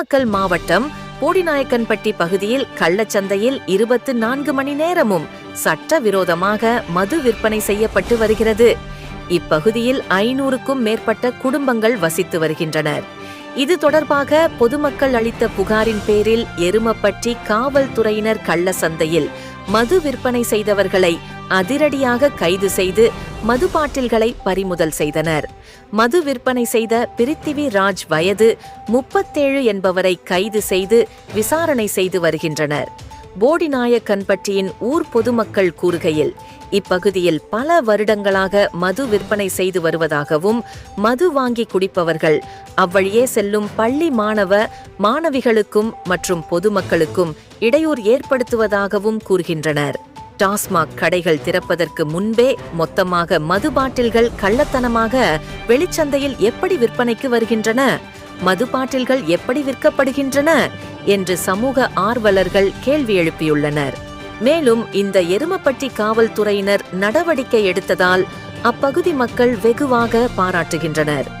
நாமக்கல் மாவட்டம் போடிநாயக்கன்பட்டி பகுதியில் கள்ளச்சந்தையில் இருபத்து நான்கு மணி நேரமும் சட்டவிரோதமாக மது விற்பனை செய்யப்பட்டு வருகிறது. இப்பகுதியில் ஐநூறுக்கும் மேற்பட்ட குடும்பங்கள் வசித்து வருகின்றனர். இது தொடர்பாக பொதுமக்கள் அளித்த புகாரின் பேரில் எருமப்பட்டி காவல்துறையினர் கள்ள சந்தையில் மது விற்பனை செய்தவர்களை அதிரடியாக கைது செய்து மது பாட்டில்களை பறிமுதல் செய்தனர். மது விற்பனை செய்த பிரித்திவி ராஜ் வயது முப்பத்தேழு என்பவரை கைது செய்து விசாரணை செய்து வருகின்றனர். போடிநாயக்கன்பட்டியின் ஊர் பொதுமக்கள் கூறுகையில் இப்பகுதியில் பல வருடங்களாக மது விற்பனை செய்து வருவதாகவும் மது வாங்கி குடிப்பவர்கள் அவ்வழியே செல்லும் பள்ளி மாணவ மாணவிகளுக்கும் மற்றும் பொதுமக்களுக்கும் இடையூறு ஏற்படுத்துவதாகவும் கூறுகின்றனர். டாஸ்மாக் கடைகள் திறப்பதற்கு முன்பே மொத்தமாக மது பாட்டில்கள் கள்ளத்தனமாக வெளிச்சந்தையில் எப்படி விற்பனைக்கு வருகின்றன? மது பாட்டில்கள் எப்படி விற்கப்படுகின்றன? என்று சமூக ஆர்வலர்கள் கேள்வி எழுப்பியுள்ளனர். மேலும் இந்த எருமப்பட்டி காவல்துறையினர் நடவடிக்கை எடுத்ததால் அப்பகுதி மக்கள் வெகுவாக பாராட்டுகின்றனர்.